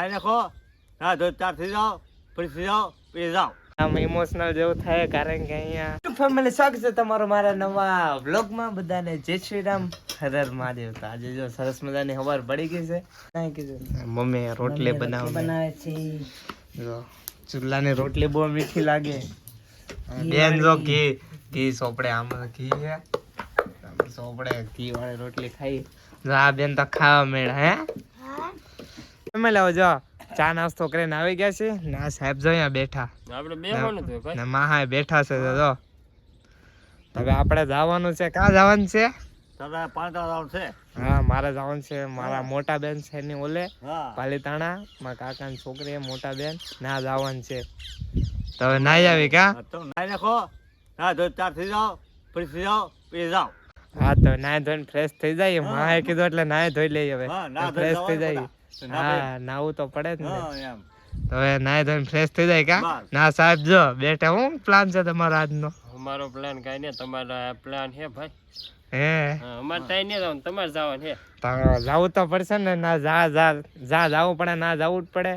ખાઈ નાખો હા ધોઈ થઈ જાઓ થઈ જાઓ આમ ઇમોશનલ જેવું થાય કારણ કે અહીંયા ફેમિલી સ્વાગત છે તમારો મારા નવા વ્લોગમાં બધાને જય શ્રી રામ. હરર મહાદેવ. તો આજે જો સરસ મજાની હવાર પડી ગઈ છે. કાંઈ કીધું મમ્મી રોટલી બનાવે બનાવે છે. જો ચૂલાની રોટલી બહુ મીઠી લાગે. બેન જો ઘી ઘી સોપડે આમાં ઘી છે. સોપડે ઘી વાળી રોટલી ખાઈ. જો આ બેન તો ખાવા મેળા હે? તમે લાવો જો ચા નાસ્તો કરીને આવી ગયા છે ના સાહેબ જો અહીંયા બેઠા. આપણે ને- ને માહા બેઠા છે જો. હવે આપણે જવાનું છે. ક્યાં જવાનું છે? તારા પાંચ રાઉન્ડ છે. હા મારે જવાનું છે. મારા મોટા બેન છે એની ઓલે પાલીતાણા. મારા કાકાની છોકરી છે મોટા બેન. ના જવાનું છે. તો હવે નાઈ આવી કા? તો નાઈ નાખો. હા ચાર થઈ જાઓ પછી થઈ જાઓ પછી જાઓ. હા તો નાઈ ધોઈને ફ્રેશ થઈ જાય માએ કીધું એટલે નાય ધોઈ લઈએ હવે. ફ્રેશ થઈ જાય તો હા નાવું તો પડે જ ને. એમ. તો હવે નાય ધોઈને ફ્રેશ થઈ જાય કા? ના સાહેબ જો બેઠા હું પ્લાન છે તમારો આજનો? અમારો પ્લાન કઈ નહીં તમારો પ્લાન છે ભાઈ. હે? તમારે જવાનું તો જવું તો પડશે ને ના જા જા જા જવું પડે ના જવું જ પડે.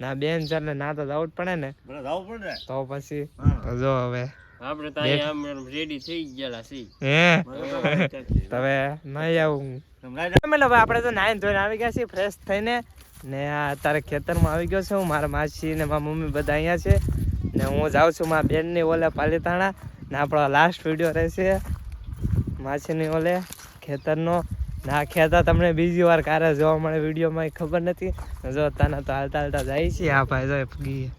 ના બેન છે ના તો જાવું જ પડે ને. જવું પડે. તો પછી તો જો હવે. આપણે તો અહીંયા આમ રેડી થઈ ગયેલા છીએ. હે? મને તો ચાલશે. તો હવે નહીં આવું. હવે આપણે તો નાઈન ધોઈને આવી ગયા છીએ ફ્રેશ થઈને. ને આ અત્યારે ખેતરમાં આવી ગયો છું મારા માસી ને મારા મમ્મી બધા અહીંયા છે. ને હું જાઉં છું મારા બેનની ઓલે પાલીતાણા. ને આપણો લાસ્ટ વીડિયો રહેશે. માછીની ઓલે ખેતરનો. ને આ ખેતર તમને બીજી વાર કારે જોવા મળે વિડીયોમાં એ ખબર નથી. જો તને તો હાલતા હાલતા જાય છે આ ભાઈ જો ફગી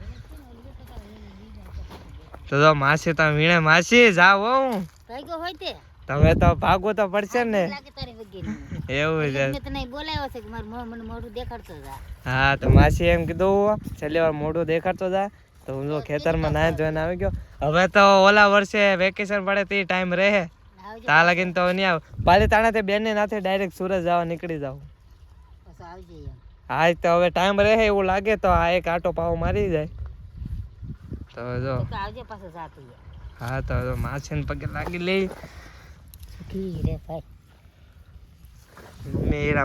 તો જો માસી તમે વીણે માસી જાઓ હું. હોય તે. તમે તો ભાગવું તો પડશે ને. એવું છે. તને બોલાવ્યો છે કે મારું મને મોઢું દેખાડતો જા. હા તો માસી એમ કીધું છેલ્લી વાર મોઢું દેખાડતો હતા તો હું જો ખેતરમાં નાય જોઈને આવી ગયો. હવે તો ઓલા વર્ષે વેકેશન પડે તે ટાઈમ રહે. તા લાગીને તો નહીં આવ. પાલીતાણા તે બેન નાથે ડાયરેક્ટ સુરત જવા નીકળી જાવ હા તો હવે ટાઈમ રહે એવું લાગે તો આ એક આટો પાવ મારી જાય. તો જો. તો હા તો માછીને પગે લાગી લઈ. કી રે ભાઈ.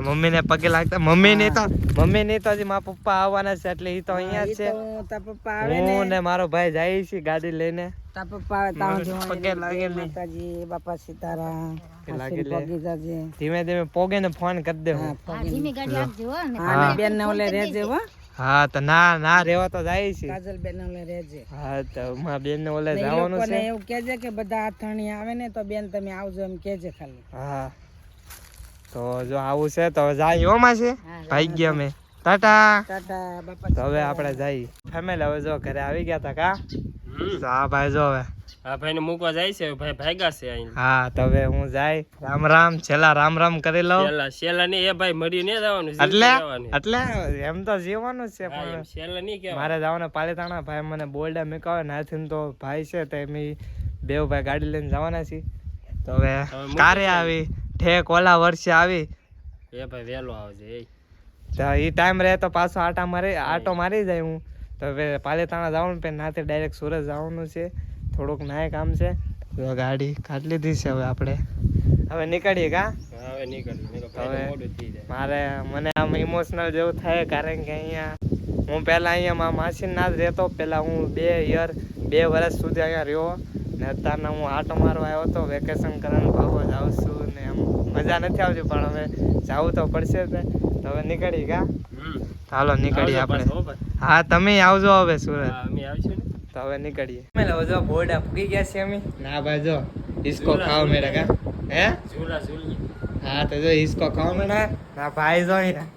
મમ્મીને પગે લાગતા. મમ્મી ની તો મમ્મી ની તો હજી મારા પપ્પા આવવાના છે એટલે એ તો અહીંયા છે. તા પપ્પા હું ને મારો ભાઈ જાય છે ગાડી લઈને. તા પપ્પા આવે મને પગે લાગે માતાજી બાપા સીતારામ પગે લાગે લે. પગી જાજે. ધીમે ધીમે પોગે ને ફોન કરી દે હું. ધીમી ગાડી આપજો ને હા. બેન ને ઓલે રહેજે હો. હા તો ના ના રેવા તો જાય છે. કાજલ બેન ઓલે રહેજે. હા તો માં બેન ને ઓલે જવાનું છે. એવું કેજે કે બધા આથાણી આવે ને તો બેન તમે આવજો એમ કેજે ખાલી. હા. તો જો આવું છે તો જાય હો માં છે ભાઈ ગયા અમે. ટાટા. ટાટા બાપા તો હવે આપણે જઈએ ફેમિલી હવે જો ઘરે આવી ગયા તા કા? તો ભાઈ જો હવે. હા ભાઈ ને મૂકવા જાય છે ભાઈ ભાગ્યા છે અહીં હા તો હવે હું જાય. રામ રામ છેલ્લા રામ રામ કરી લઉં. છેલ્લા છેલ્લા નહીં એ ભાઈ મરી નહીં જવાનું એટલે? એટલે? એમ તો જીવવાનું છે પણ છેલ્લા નહીં કહેવાય. મારે જવાનું પાલીતાણા ભાઈ મને બોલડા મેકાવે નાથી તો ભાઈ છે તો એમ ઈ બેવ ભાઈ ગાડી લઈને જવાના છે તો હવે કારે આવી ઠેક ઓલા વર્ષે આવી. એ ભાઈ વેલો આવજે એ. એ ટાઈમ રહે તો પાછો આટા મારી આટો મારી જાય હું. તો હવે પાલેતાણા જવાનું પછી નાતે ડાયરેક્ટ સુરત જવાનું છે. થોડુંક નાય કામ છે. તો ગાડી કાઢી લીધી છે હવે આપણે. હવે નીકળીએ કા? હવે હવે- મારે મને આમ ઇમોશનલ જેવું થાય કારણ કે અહીંયા હું પહેલાં અહીંયા મારા માસીના જ રહેતો. પહેલાં હું બે યર બે વર્ષ સુધી અહીંયા રહ્યો. ને અત્યારના હું આટો મારવા આવ્યો હતો વેકેશન કરવાનું ભાવો જાઉં છું ને એમ મજા નથી આવતી પણ હવે જવું તો પડશે જ. તો હવે નીકળી કા? હમ. ચાલો નીકળીએ આપણે. હો તમે આવજો હવે સુરત. અમે આવશું ને. તો હવે નીકળીએ. અમે લો જો બોર્ડા ફૂકી ગયા છે અમે. ના ભાઈ જો હિસ્કો ખાવ મેરા કા? હે? ઝૂલા ઝૂલીએ. હા તો જો હિસ્કો ખાવ મેરા ના ભાઈ જો અહીંયા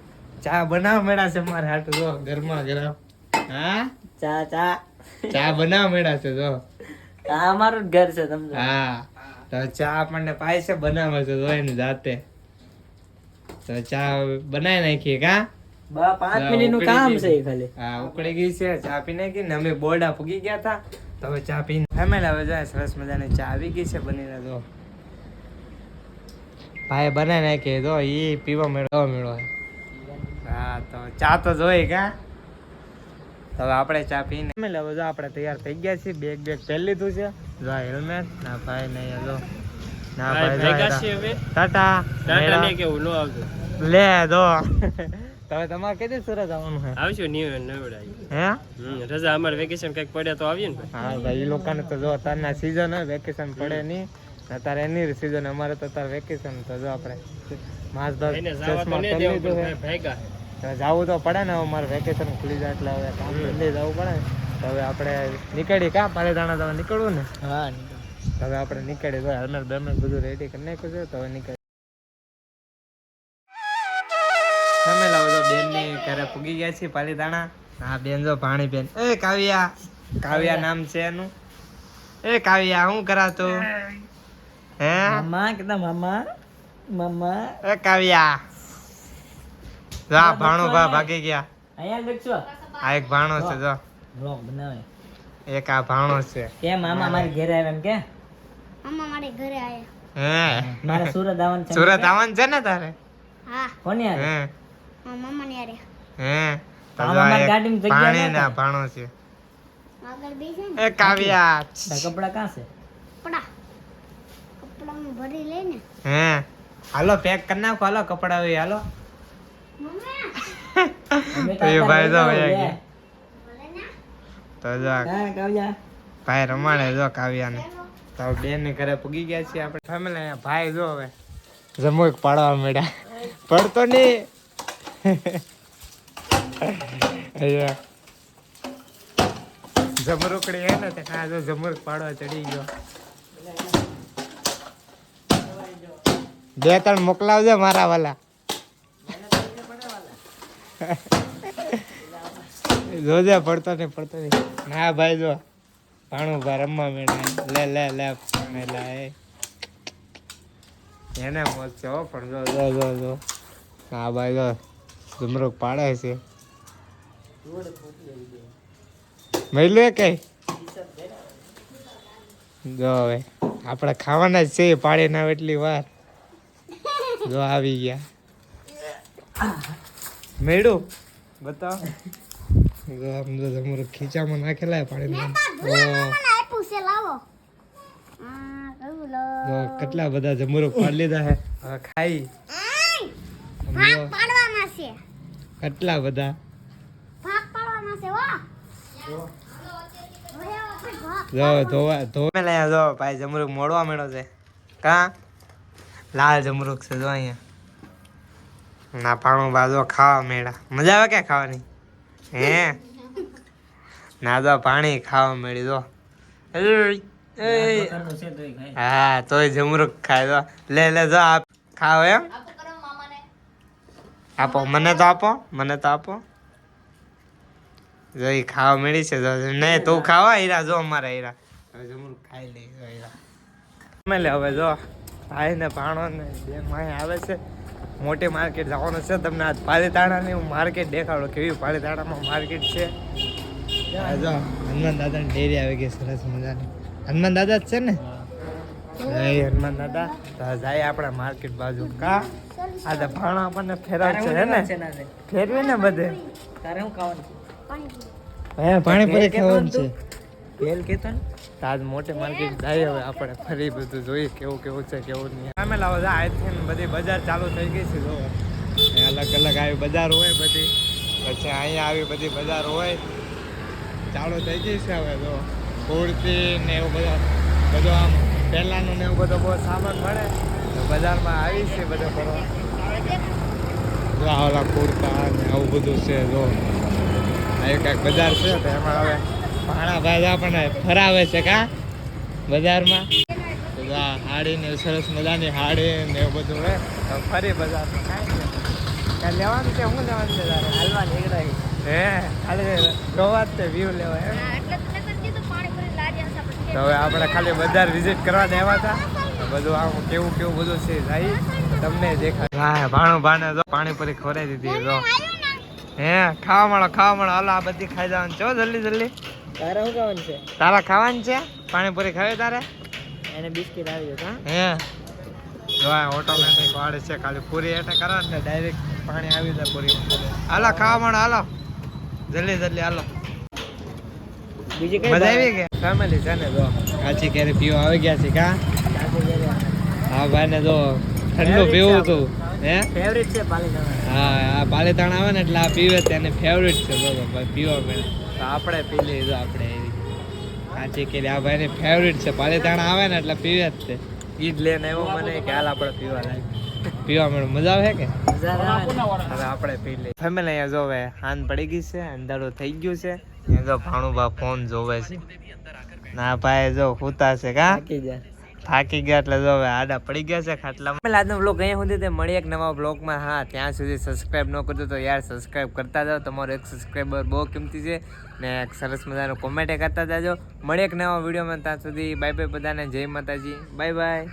ચા બનાવ મેળા છે મારે હાટુ જો. ઘરમાં ગરમ હા? ચા ચા. ચા બનાવવા મેળા છે જો. આ અમારું જ ઘર છે તમને. હા. તો ચા આપણને પાય છે બનાવે છે જો એની જાતે. તો ચા બનાવી નાખીએ કા? બા પાંચ મિનિટનું કામ છે ખાલી. હા ઉકળી ગઈ છે ચા પીને ને અમે બોરડા ફૂગી ગયા હતા તો હવે ચા પીને ફેમિલી હવે જાય સરસ મજાની ચા આવી ગઈ છે બનીને જો. ભાઈ બનાવી નાખી જો એ પીવા મેળો મેળો હા તો ચા તો જોઈ કા તો હવે આપણે ચા પીને અમે હવે જો આપણે તૈયાર થઈ ગયા છીએ બેગ બેગ પહેરી લીધું છે. જો હેલ્મેટ ના ભાઈ ને જો. ના ભાઈ ટાટા ટાટા ને કેવું ન આવજો. લે દો હવે તમારે કઈ દિવસ સુરત આવવાનું છે? આવશું ન્યુ નવડાય હે? હમ રજા અમારે વેકેશન કંઈક પડે તો આવીએ ને હા ભાઈ એ લોકોને તો જો અત્યારના સીઝન હોય વેકેશન પડે નહીં. અત્યારે એની સીઝન અમારે તો અત્યારે વેકેશન તો જો આપણે. માસ દસ એને ચશ્મા કરી દેવું લીધું ભેગા. જવું તો પડે ને અમારે વેકેશન ખુલી જાય એટલે હવે કામ ધંધે જવું પડે ને. તો હવે આપણે નીકળી કા પાલેતાણા તો હવે નીકળવું ને? હા હવે આપણે નીકળી તો હેલ્મેટ બેલમેટ બધું રેડી કરી નાખ્યું છે તો હવે નીકળી ની ઘરે પૂગી ગયા છીએ પાલીતાણા. હા બેન જો પાણી બેન. એ કાવ્યા. કાવ્યા નામ છે એનું. એ કાવ્યા હું કરાતું? હે? મામા કેતા મામા? મામા? એ કાવ્યા. જા ભાણો ભા ભાગી ગયા. અહીંયા દેખશો આ એક ભાણો છે જો. બ્લોગ બનાવે. એક આ ભાણો છે. કે મામા મારી ઘરે આવ્યા એમ કે? મામા મારે ઘરે આવ્યા. હે? મારે સુરત આવવાનું છે સુરત આવવાનું છે ને તારે? હા. કોની યાર હે. મામા મામાને યારે હે? પાણી ના ભાણો છે. આગળ એ કાવ્યા. કપડા કાં છે? કપડા. કપડામાં ભરી લે ને. હે? હાલો પેક કરી નાખો. હાલો કપડા હોય હાલો. તો એ ભાઈ જો. તો જો આ હા કાવ્યા. ભાઈ રમાડે જો કાવ્યાને. તો બેન ને ઘરે પૂગી ગયા છીએ આપણે. ફેમિલી ભાઈ જો હવે. જમો પાડવા મળ્યા. પડતો નહીં. અહીંયા. જમરૂકડી હે ને તે હા જો જમરૂક પાડવા ચડી ગયો. બે ત્રણ મોકલાવજો મારા વાલા. જોજે, પડતો નહીં પડતો નહીં. ના ભાઈ, જો. ભાણું ભા, રમવા મેળા લે લે લે, પાણી લાય. એને મોજ છે પણ જો જો જો જો. ના ભાઈ, જો. ઝુમરૂક પાડે છે. મળ્યું કઈ? જો હવે આપણે ખાવાના જ છે પાડી ના એટલી વાર. જો આવી ગયા. મેળું? બતાવ. આમ તો ઝુમરૂક ખીચામાં નાખેલા ઓ. લાવો. કેટલા બધા જમરૂક પાડી લીધા હે ખાઈ. કેટલા બધા ભાગ પાડવાના છે હો હવે આપણે ભાગ જો ધોવા જો ભાઈ જમરૂક મોડવા મેળો છે. કા? લાલ જમરૂક છે જો અહીંયા. ના પાણું બાજુ ખાવા મેળા મજા આવે કે ખાવાની? હે? ના જો પાણી ખાવા મેળી જો. હા? તોય જમરૂક ખાય દો લે લે જો આપ ખાવ એમ. આપો. મને તો આપો મને તો આપો. જો ઈ ખાવા મળી છે જો નહીં તું ખાવા હીરા જો અમારા હીરા. હવે જમરૂક ખાઈ લે જો હીરા. અમે લે હવે જો ભાઈ ને ભાણો ને બે માય આવે છે. મોટી માર્કેટ જવાનું છે. તમને આજ પાલીતાણાની હું માર્કેટ દેખાડો કેવી પાલીતાણામાં માર્કેટ છે. જો હનુમાન દાદાની ડેરી આવી ગઈ સરસ મજાની. હનુમાન દાદા જ છે ને? જય હનુમાન દાદા. તો જાય આપણા માર્કેટ બાજુ. કા? આ તો ભાણો આપણને ફેરવશે હે ને? ના ફેરવે ને બધે. તારે હું ખાવાનું હે પાણીપુરી ખાવાનું છે. ભેલ કેતો ને આજ મોટી માર્કેટ જાય હવે આપણે ફરી બધું જોઈએ કેવું કેવું છે કેવું નહીં. અમે લાવો છે આજથી બધી બજાર ચાલુ થઈ ગઈ છે જો અલગ અલગ આવી બજાર હોય બધી. પછી અહીંયા આવી બધી બજાર હોય. ચાલુ થઈ ગઈ છે હવે જો કુર્તી ને એવું બધો. બધું આમ પહેલાંનું ને એવું બધો બહુ સામાન મળે. તો બજારમાં આવી છે બધો ફરવા ઓલા કુર્તા ને આવું બધું છે જો એક એક બજાર છે તો એમાં હવે ભાણા ભાજા આપણને ફરાવે છે કા? બજારમાં? બધા હાડી ને સરસ મજાની હાડી ને એવું બધું હોય ફરી બજાર લેવાનું છે શું લેવાનું છે તારે? હાલવા નીકળાય હે. ખાલી જોવા જ તે વ્યૂ લેવા તો હવે આપણે ખાલી બજાર વિઝિટ કરવા દેવા હતા. બધું આમ કેવું કેવું બધું છે જાય તમને દેખાય. હા ભાણું તો પાણી પાણીપુરી ખવડાવી દીધી જો. હે ખાવા મળો ખાવા મળો. હાલો આ બધી ખાઈ જવાનું. છો જલ્દી જલ્દી. તારે શું ખાવાનું છે? તારા ખાવાનું છે? પાણીપુરી ખાવી તારે? એને બિસ્કિટ આવી જશે હે? જો આ ઓટોમેટિક વાળી છે ખાલી પૂરી એટલે કરો ને ડાયરેક્ટ પાણી આવી જાય પૂરી. હાલો ખાવા મળો હાલો. જલ્દી જલ્દી હાલો. બીજી કઈ મજા આવી કે ફેમિલી છે ને જો. કાચી કેરી પીવા આવી ગયા છે કા? હા ભાઈ ને જો ઠંડુ પીવું હતું. હે? ફેવરિટ છે પાલીતાણા હા આ પાલેતાણ આવે ને એટલે આ પીવે તેને. ફેવરેટ છે બોલો ભાઈ પીવા મળે. તો આપણે પી લઈએ આપણે એવી કાચી કેરી આ ભાઈને ફેવરેટ છે. પાલેતાણ આવે ને એટલે પીવે જ તે. ઈ જ લઈને એવો મને કે હાલ આપણે પીવા લાગે પીવા મળે. મજા આવે કે? હવે આપણે પી લઈએ. ફેમિલી અહીંયા જોવે હાન પડી ગઈ છે અંધારો થઈ ગયું છે. અહીંયા જો ભાણુભા ફોન જોવે છે. ના ભાઈ જો હુતા છે કા? થાકી ગયા એટલે જો હવે આડા પડી ગયા છે ખાટલામાં. પહેલા આજનો બ્લોગ અહીંયા સુધી તે મળી એક નવા બ્લોગમાં હા, ત્યાં સુધી સબસ્ક્રાઇબ ન કરતો તો યાર સબસ્ક્રાઈબ કરતા જાઓ. તમારો એક સબસ્ક્રાઈબર બહુ કિંમતી છે ને એક સરસ મજાનો કોમેન્ટ કરતા જાજો. મળી એક નવા વિડીયોમાં ત્યાં સુધી બાય બાય બધાને. જય માતાજી. Bye bye